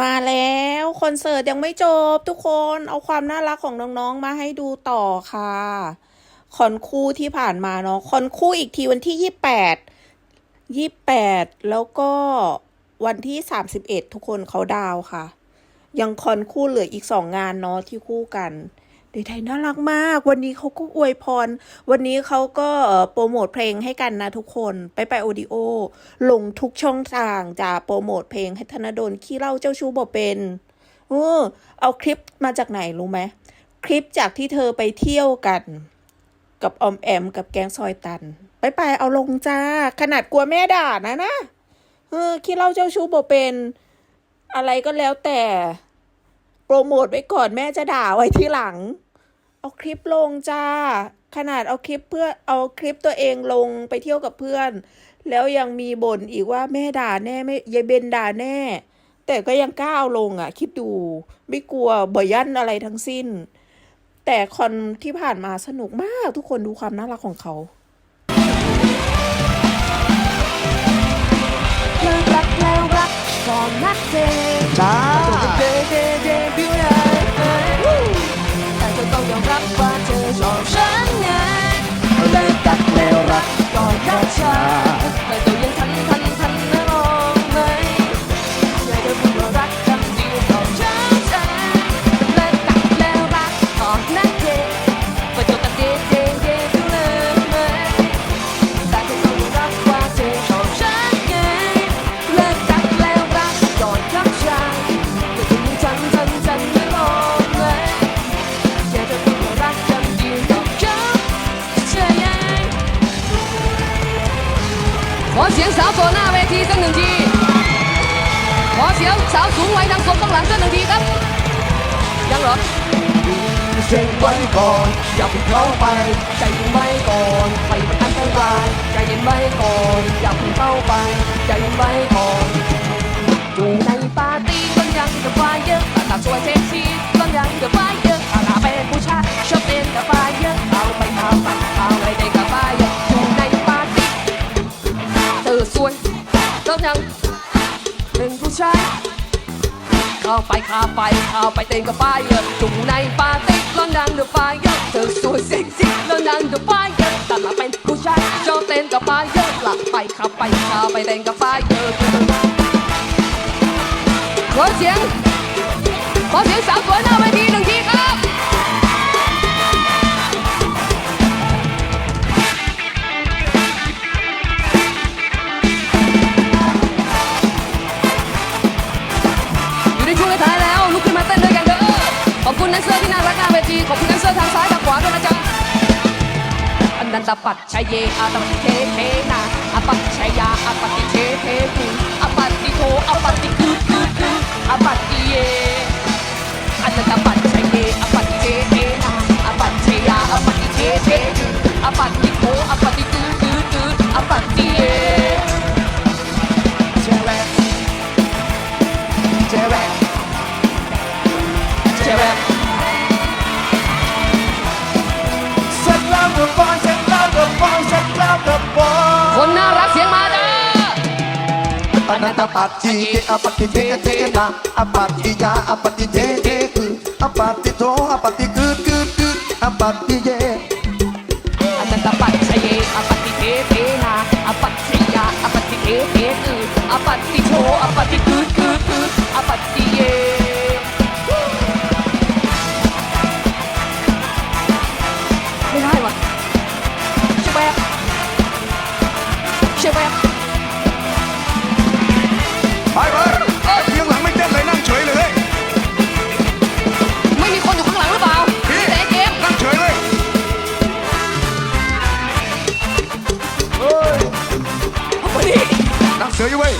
มาแล้วคอนเสิร์ตยังไม่จบทุกคนเอาความน่ารักของน้องๆมาให้ดูต่อค่ะ คอนคู่ที่ผ่านมาเนาะคอนคู่อีกทีวันที่ยี่แปดยี่แปดแล้วก็วันที่สามสิบเอ็ดทุกคนเขาดาวค่ะ ยังคอนคู่เหลืออีกสองงานเนาะที่คู่กัน เดทไทยน่ารักมาก วันนี้เขาก็อวยพร วันนี้เขาก็โปรโมทเพลงให้กันนะทุกคน ไปไปโอดิโอ ลงทุกช่องทางจะโปรโมทเพลงให้ธนดลขี้เล่าเจ้าชู้บ่เป็นเออเอาคลิปมาจากไหนรู้ไหม คลิปจากที่เธอไปเที่ยวกัน กับอมแอม กับแกงซอยตัน ไปไปเอาลงจ้า ขนาดกลัวแม่ด่านะนะเออขี้เล่าเจ้าชู้บ่เป็น อะไรก็แล้วแต่ โปรโมทไว้ก่อนแม่จะด่าไว้ที่หลัง เอาคลิปลงจ้า ขนาดเอาคลิปเพื่อเอาคลิปตัวเองลงไปเที่ยวกับเพื่อน แล้วยังมีบ่นอีกว่าแม่ด่าแน่ไม่ยายเบนด่าแน่ แต่ก็ยังกล้าเอาลงอะ คิดดูไม่กลัวบ่ยยันอะไรทั้งสิ้น แต่คอนที่ผ่านมาสนุกมากทุกคนดูความน่ารักของเขาเลิกรักแล้วรักก่อนนัดเจ แาเวทีสักหนึ่งทีขอเสียงสาวสูงไว้ทางโซนข้างหลังสักหนึ่งทีครับ ยังหรอเส้นไว้ก่อนอย่าพิ่งเข้าไป ใจเย็นไว้ก่อนไปมันอันตรายใจเย็นไว้ก่อนอย่าพิ่งเข้าไป ใจเย็นไว้ก่อน ก็ยัง เป็นผู้ชายเข้าไปเข้าไปเข้าไปเต้นกับไฟเยอะจุ่มในปาร์ตี้ร้อนดังเดือดไฟเยอะเธอสวยเซ็กซี่ร้อนดังเดือดไฟเยอะแต่ละเป็นผู้ชายชอบเต้นกับไฟเยอะหลับไปเข้าไปเข้าไปเต้นกับไฟเยอะขอเสียงขอเสียงสาวสวยหน้าเว คุณแดนเซอร์ที่น่ารักหน้าเวทีขอบคุณแดนเซอร์ทางซ้ายทางขวาด้วยนะจ๊ะอันนันตปัดชัยเยอาตติเทเทนาอปัดชัยยาอปติเทเทภูอปัตติโทอปฏิคือคือคืออปัตติเยอันนันตปัด อนันตปัจจีอปฏิเทเทนะอปฏิย เฉยอยู่เว้ย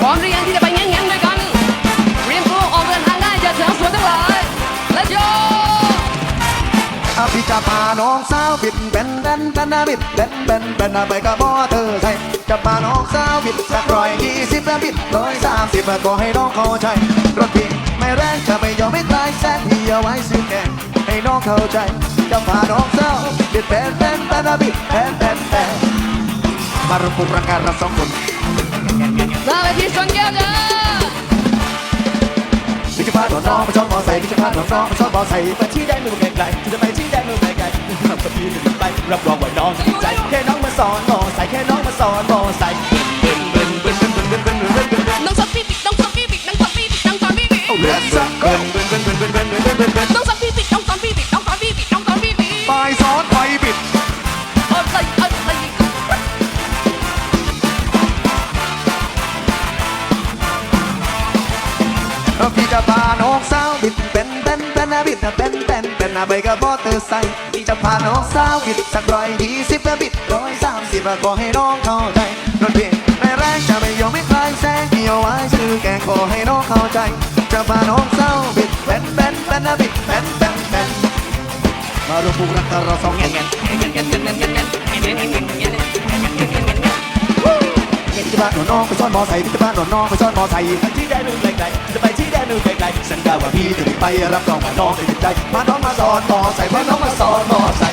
พร้อมหรือยังที่จะไปแง้งๆด้วยกันเรียนตัวออกเดินทางได้จะเสือสวนทั้งหลาย Let's go อภิจะพาน้องสาวบิดเป็นเป็นเป็นนะบิดเป็นเป็นเป็นนะไปกับพ่อเธอใช่จะพาน้องสาวบิดสักร้อยยี่สิบนะบิดร้อยสามสิบก็ให้น้องเข้าใจรถพี่ไม่แรงจะไม่ยอมไม่ตายแซงที่เอาไว้ซื้อแกงให้ให้น้อง เข้าใจจะพาน้องเศร้าบิดแบนแบนแบนบิดแบนแบนแบนมารวมปลุกร่างกายเรสองคน Dale, Houston, together. พี่จะพาหนอนน้องไปชอบมอไซค์พี่จะพาหนอนน้องไปชอบมอไซค์ไปที่ได้มือไกลๆจะไปที่ได้มือไกลๆขับกับพี่จะไปรับรองว่าน้องจะดีใจแค่น้องมาสอนมอไซค์แค่น้องมาสอนมอไซค์ พี่จะพาน้องสาวบิดเป็นเป็นเป็นนะบิดนะเป็นเป็นเป็นนะใบกระบอกเตอร์ไซค์พี่จะพาน้องสาวบิดสักร้อยยี่สิบนะบิดร้อยสามสิบขอให้น้องเข้าใจรถเพียงไม่แรงจะไม่ยอมไม่คลายแซงเกี่ยวไว้ชื่อแกขอให้น้องเข้าใจ จะพาน้องสาวบิดเป็นเป็นเป็นนะบิดเป็นเป็นเป็นมารวมปลุกรักกันเราสองคนพี่จะพาหนูน้องไปซ่อนมอไซค์พี่จะพาหนูน้องไปซ่อนมอไซค์ที่ได้นู่นไกลๆจะไปที่ได้ นู่นไกลๆสัญญาว่าพี่จะไม่ไปรับรองว่าน้องจะติดใจ มาน้องมาสอนมอไซค์พาน้องมาสอนมอไซค์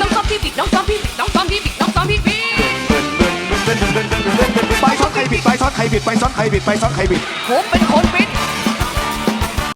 Nông sắp phi nông sắp phi nông sắp phi nông sắp phi ไปซ้อนใครบิดไปซ้อนใครบิดไปซ้อนใครบิดไปซ้อนใครบิดผมเป็นคนบิด